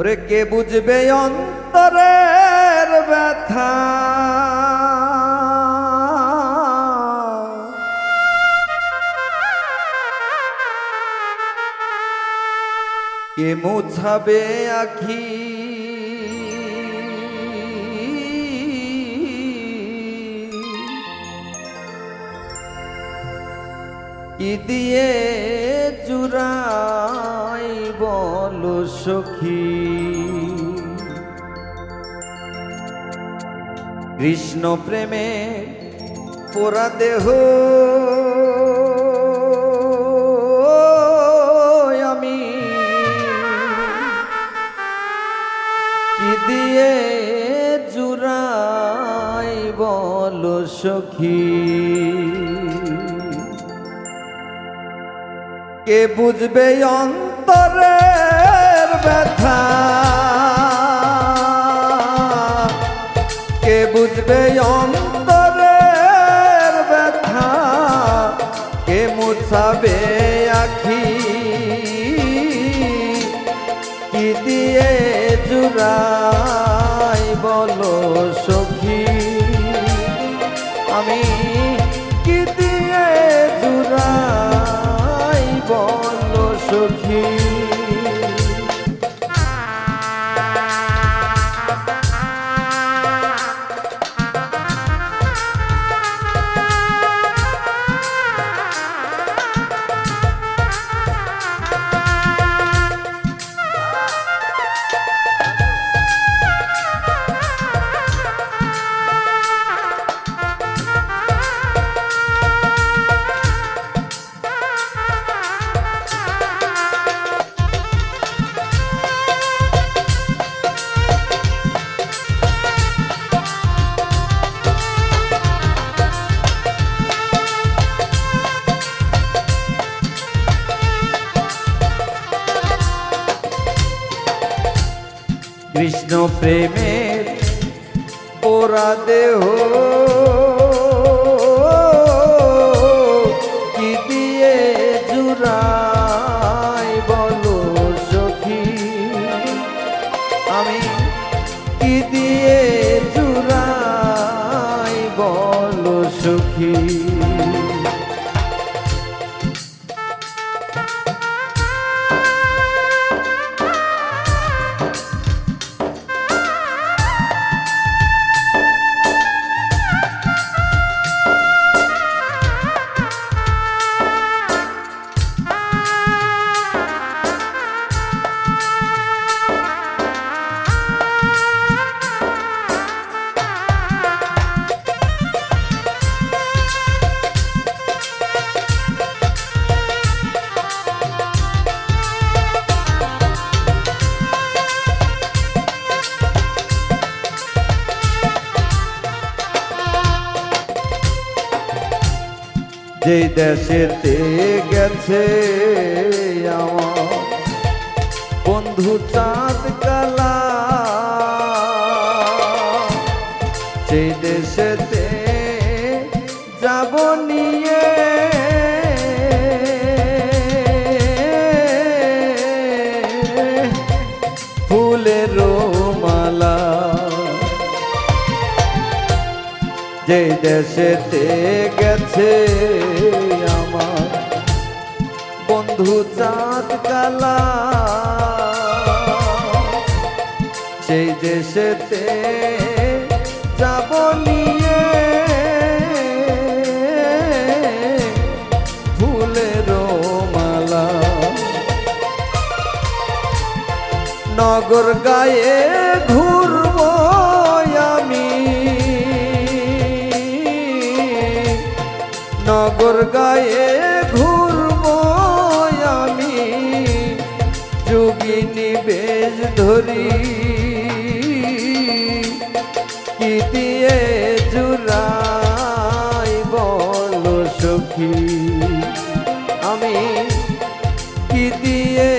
ওরে কে বুঝবে অন্তরের ব্যথা? কে মুছাবে আখি? কি দিয়ে চুরাই বল সখী। কৃষ্ণ প্রেমে পোড়া দেহ। আমি কি দিয়ে জুড়াই বল সখী? কে বুঝবে অন্তরের ব্যথা। কে বুঝবে অন্তরের ব্যথা? কে মুছাবে আখি? কি দিয়ে জুড়াই কৃষ্ণ প্রেমের ওরা দেহ। যে দেশেতে গেছে আমার বন্ধু চাঁদ কালা। সেই দেশেতে যাব নিয়ে ফুলের যে দেশেতে গেছে আমার বন্ধু চাঁদ কালা সেই দেশেতে যাব নিয়ে ফুলের মালা। নগর গায়ে ঘুরব নগর গায়ে ঘুরব আমি। যোগিনী বেশ ধরি। কি দিয়ে জুড়াই বল সখী? আমি কি দিয়ে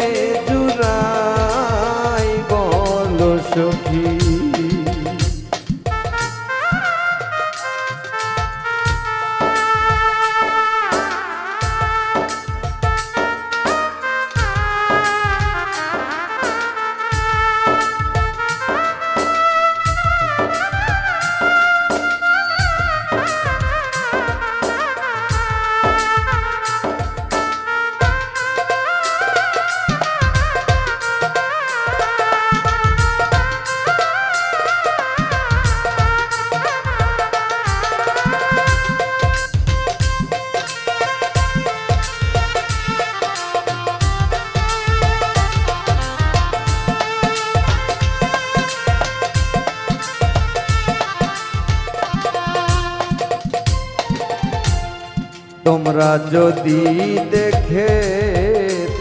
তোমরা যদি দেখে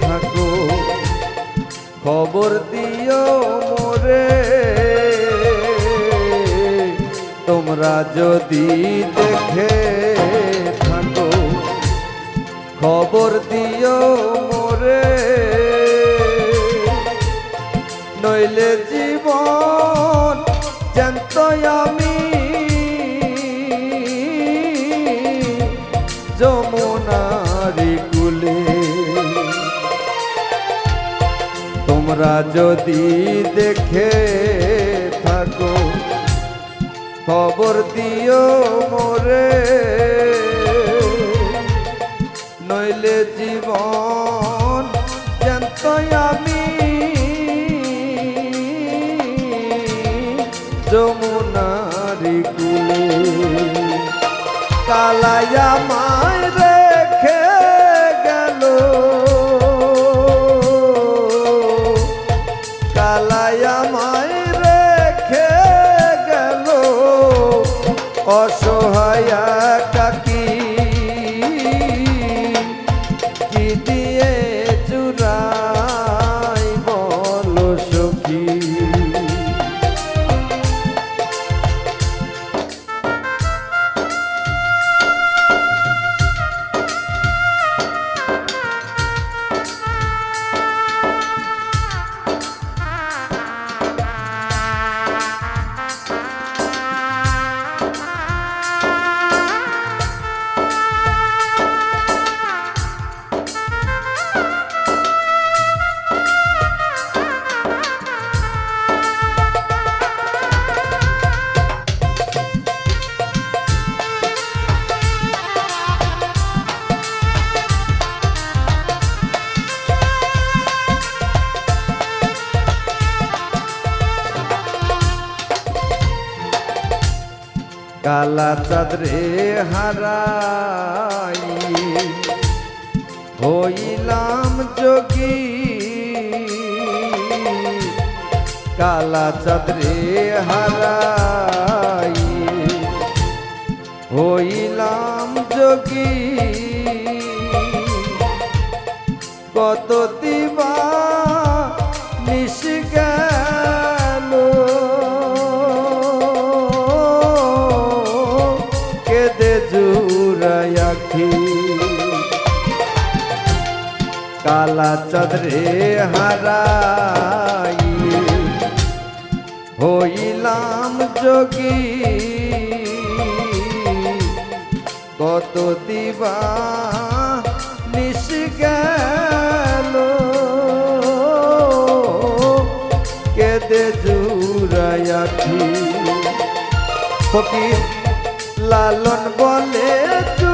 থাকো খবর দিও মোরে। তোমরা যদি দেখে থাকো খবর দিও মোরে। তোমরা যদি দেখে থাকো, খবর দিও মোরে। নইলে জীবন জ্যান্ত আমি। যমুনারি কুলে কালায়া মায় কালা চাঁদরে হারাই। হইলাম যোগী। কালা চাঁদরে হারাই। হইলাম যোগী। কত দিবা চাঁদরে হারাই। হইলাম যোগী। কত দিবা নিশ গেল। কেদে জুড়াইয়াছি ফকির লালন বলে যুগল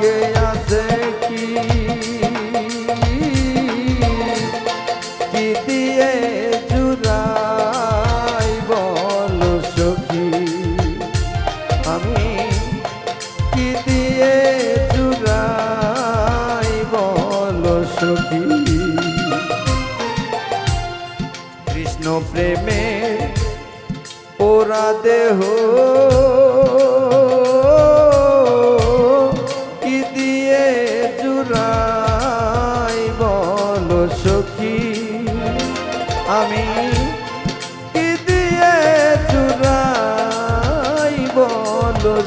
ভাগ্যে আছে কি? কি দিয়ে আমি কি দিয়ে জুড়াই বল সখী? কৃষ্ণ প্রেমে ওরা দেহ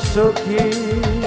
সখী